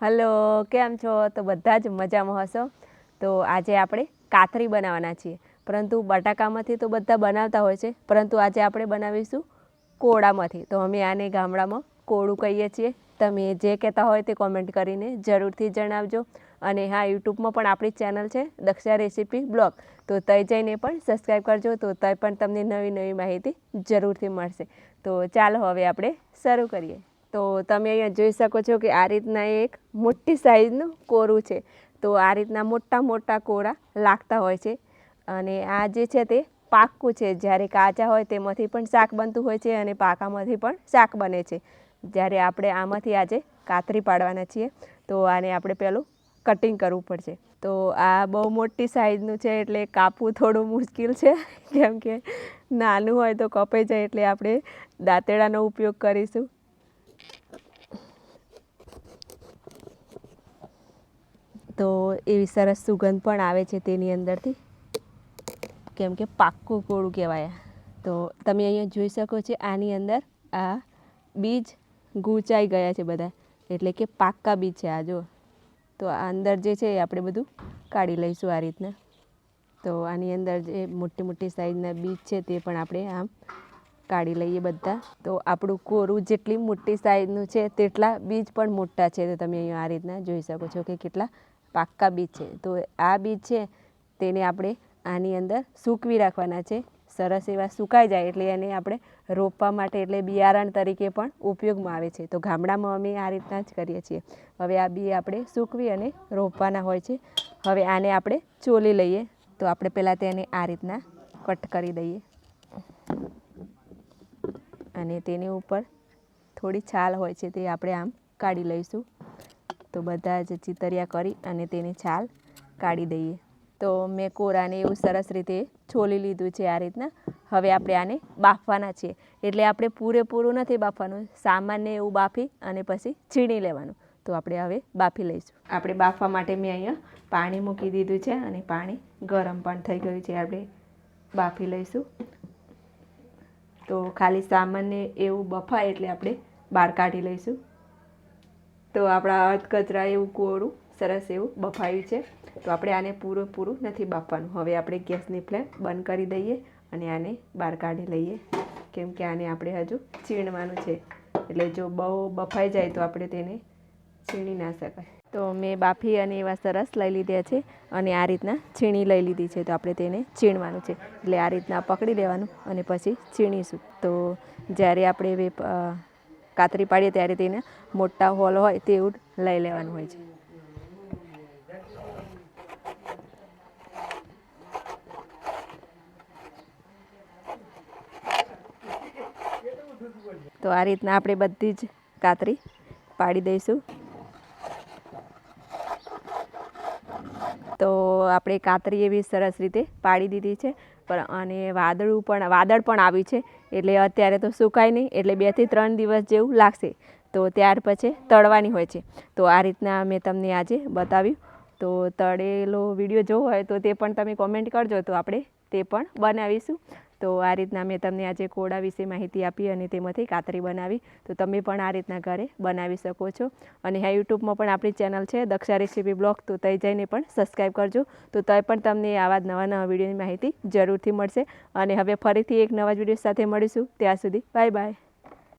Hello, કેમ છો? તો બધા જ મજામાં હશો? તો આજે આપણે કાતરી બનાવવાના છીએ. પરંતુ બટાકામાંથી તો બધા બનાવતા હોય છે. પરંતુ આજે આપણે બનાવીશું કોળામાંથી. તો અમે આને ગામડામાં કોળું કહીએ છીએ. તમે જે કહેતા હોય તે કોમેન્ટ કરીને જરૂરથી જણાવજો. અને હા, યુટ્યુબમાં પણ આપણી ચેનલ છે, દક્ષા રેસીપી બ્લોગ. તો તય જઈને પણ સબસ્ક્રાઈબ કરજો. તો તય પણ તમને નવી નવી માહિતી જરૂરથી મળશે. તો ચાલો હવે આપણે શરૂ કરીએ. તો તમે અહીંયા જોઈ શકો છો કે આ રીતના એક મોટી સાઈઝનું કોરું છે. તો આ રીતના મોટા મોટા કોરા લાગતા હોય છે. અને આ જે છે તે પાક્કું છે. જ્યારે કાચા હોય તેમાંથી પણ શાક બનતું હોય છે અને પાકામાંથી પણ શાક બને છે. જ્યારે આપણે આમાંથી આજે કાતરી પાડવાના છીએ, તો આને આપણે પહેલું કટિંગ કરવું પડશે. તો આ બહુ મોટી સાઈઝનું છે એટલે કાપવું થોડું મુશ્કેલ છે. કેમ કે નાનું હોય તો કપાઈ જાય એટલે આપણે દાંતેડાનો ઉપયોગ કરીશું તો એવી સરસ સુગંધ પણ આવે છે તેની અંદરથી. કેમ કે પાક્કું કોળું કહેવાય. તો તમે અહીંયા જોઈ શકો છો આની અંદર આ બીજ ગૂંચાઈ ગયા છે બધા. એટલે કે પાક્કા બીજ છે આ જો તો આ અંદર જે છે એ આપણે બધું કાઢી લઈશું આ રીતના. તો આની અંદર જે મોટી મોટી સાઈઝના બીજ છે તે પણ આપણે આમ કાઢી લઈએ બધા. તો આપણું કોરું જેટલી મોટી સાઈઝનું છે તેટલા બીજ પણ મોટા છે. તો તમે અહીંયા આ રીતના જોઈ શકો છો કે કેટલા પાક્કા બીજ છે. તો આ બીજ છે, તેને આપણે આની અંદર સૂકવી રાખવાના છે. સરસ એવા સુકાઈ જાય એટલે એને આપણે રોપવા માટે એટલે બિયારણ તરીકે પણ ઉપયોગમાં આવે છે. તો ગામડામાં અમે આ રીતના જ કરીએ છીએ. હવે આ બી આપણે સૂકવી અને રોપવાના હોય છે. હવે આને આપણે ચોલી લઈએ. તો આપણે પહેલાં તેને આ રીતના કટ કરી દઈએ. અને તેની ઉપર થોડી છાલ હોય છે તે આપણે આમ કાઢી લઈશું. તો બધા જ ચિતરિયા કરી અને તેની છાલ કાઢી દઈએ. તો મેં કોરાને એવું સરસ રીતે છોલી લીધું છે આ રીતના. હવે આપણે આને બાફવાના છીએ. એટલે આપણે પૂરેપૂરું નથી બાફવાનું. સામાન્ય એવું બાફી અને પછી છીણી લેવાનું. તો આપણે હવે બાફી લઈશું. આપણે બાફવા માટે મેં અહીંયા પાણી મૂકી દીધું છે અને પાણી ગરમ પણ થઈ ગયું છે. આપણે બાફી લઈશું. તો ખાલી સામાન્ય એવું બફાય એટલે આપણે બહાર કાઢી લઈશું. તો આપણા અધકચરા એવું કોરું સરસ એવું બફાયું છે. તો આપણે આને પૂરું પૂરું નથી બાફવાનું. હવે આપણે ગેસની ફ્લેમ બંધ કરી દઈએ અને આને બહાર કાઢી લઈએ. કેમ કે આને આપણે હજુ છીણવાનું છે. એટલે જો બહુ બફાઈ જાય તો આપણે તેને છીણી ના શકાય. તો મેં બાફી અને એવા સરસ લઈ લીધા છે અને આ રીતના છીણી લઈ લીધી છે. તો આપણે તેને છીણવાનું છે. એટલે આ રીતના પકડી લેવાનું અને પછી છીણીશું. તો જ્યારે આપણે કાતરી પાડીએ ત્યારે તેને મોટા હોલ હોય તેવું લઈ લેવાનું હોય છે. તો આ રીતના આપણે બધી જ કાતરી પાડી દઈશું. તો આપણે કાતરી એવી સરસ રીતે પાડી દીધી છે. પણ અને વાદળું પણ, વાદળ પણ આવ્યું છે. એટલે અત્યારે તો સુકાય નહીં, એટલે બેથી ત્રણ દિવસ જેવું લાગશે. તો ત્યાર પછી તળવાની હોય છે. તો આ રીતના મેં તમને આજે બતાવ્યું. તો તળેલો વીડિયો જોવો હોય તો તે પણ તમે કોમેન્ટ કરજો. તો આપણે તે પણ બનાવીશું. તો આ રીતના મેં તમને આજે કોળા વિશે માહિતી આપી અને તેમાંથી કાતરી બનાવી. તો તમે પણ આ રીતના ઘરે બનાવી શકો છો. અને હા યુટ્યુબમાં પણ આપણી ચેનલ છે, દક્ષા રેસીપી બ્લોગ. તો તઈ જઈને પણ સબસ્ક્રાઈબ કરજો. તો તય પણ તમને આવા નવા નવા વિડીયોની માહિતી જરૂરથી મળશે. અને હવે ફરીથી એક નવા જ વીડિયો સાથે મળીશું. ત્યાં સુધી બાય બાય.